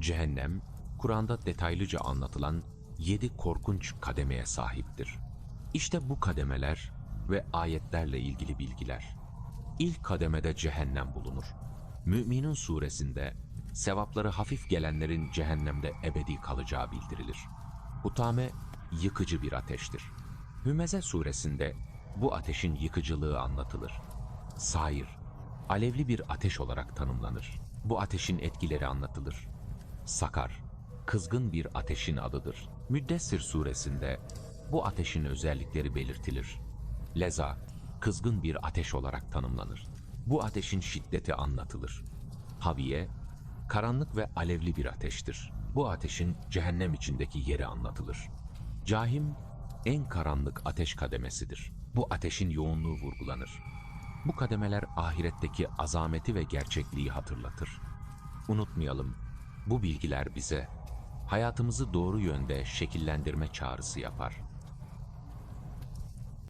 Cehennem, Kur'an'da detaylıca anlatılan yedi korkunç kademeye sahiptir. İşte bu kademeler ve ayetlerle ilgili bilgiler. İlk kademede cehennem bulunur. Müminin suresinde sevapları hafif gelenlerin cehennemde ebedi kalacağı bildirilir. Hutame yıkıcı bir ateştir. Hümeze suresinde bu ateşin yıkıcılığı anlatılır. Sair, alevli bir ateş olarak tanımlanır. Bu ateşin etkileri anlatılır. Sakar, kızgın bir ateşin adıdır. Müddessir suresinde bu ateşin özellikleri belirtilir. Leza, kızgın bir ateş olarak tanımlanır. Bu ateşin şiddeti anlatılır. Haviye, karanlık ve alevli bir ateştir. Bu ateşin cehennem içindeki yeri anlatılır. Cahim, en karanlık ateş kademesidir. Bu ateşin yoğunluğu vurgulanır. Bu kademeler ahiretteki azameti ve gerçekliği hatırlatır. Unutmayalım, bu bilgiler bize hayatımızı doğru yönde şekillendirme çağrısı yapar.